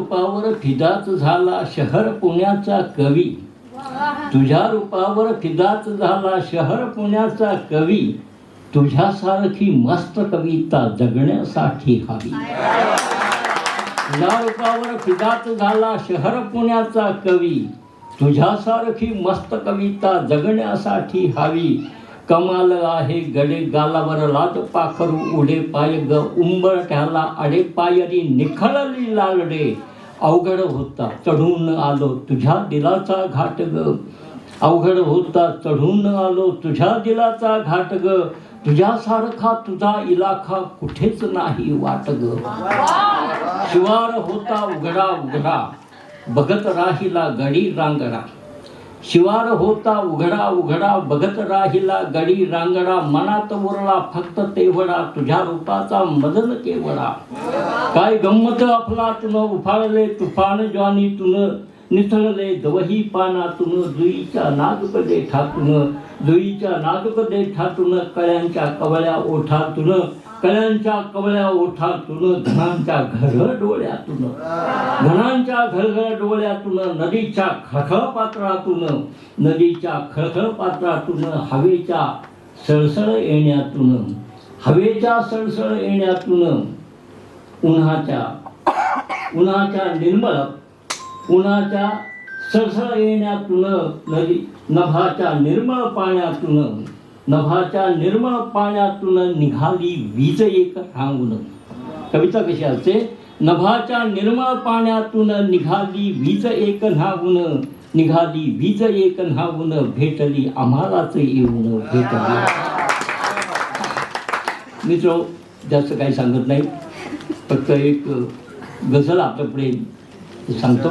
रूपावर फिदाच झाला शहर पुण्याचा कवी. तुझ्या रूपावर फिदाच झाला शहर पुण्याचा कवी. तुझ्यासारखी मस्त कविता जगण्यासाठी हवी. तुझ्या रूपावर फिदाच झाला शहर पुण्याचा कवी. तुझ्यासारखी मस्त कविता जगण्यासाठी हवी. कमाल आहे गडे गालावर लाज पाखरू उडे पाय ग उंबरठ्याला आडे पायरी निखळली लालडे. अवघड होता चढून आलो तुझ्या दिलाचा घाट ग. अवघड होता चढून आलो तुझ्या दिलाचा घाट ग. तुझ्यासारखा तुझा इलाखा कुठेच नाही वाट ग. शिवार होता उघडा उघडा. बघत राहिला गडी रांगडा. शिवार होता उघडा उघडा बघत राहिला गडी रांगडा मनात उरला फक्त तेवढा तुझ्या रूपाचा मदन केवडा काय गंमत अफलातून उफाळले तुफान ज्वानी तुन निथळले दवही पानातून जुईच्या नागपदे ठाकून जुईच्या नागपदे ठाकून कळ्यांच्या कवळ्या ओठातून कळ्यांच्या कवळ्या ओठातून धनांच्या घरघर डोळ्यातून घनांच्या घरघर डोळ्यातून नदीच्या खळखळ पात्रातून नदीच्या खळखळ पात्रातून हवेच्या सळसळ येण्यातून हवेच्या सळसळ येण्यातून उन्हाच्या उन्हाच्या निर्मळ उन्हाच्या सळसळ येण्यातून नदी नभाच्या निर्मळ पाण्यातून नभाच्या निर्मळ पाण्यातून निघाली वीज एक रांगून. कविता कशी असते नभाच्या निर्मळ पाण्यातून निघाली वीज एक न्हावून निघाली वीज एक न्हावून भेटली आम्हालाच येऊन भेटली. मित्र जास्त काही सांगत नाही. फक्त एक गझल आपल्या पुढे सांगतो.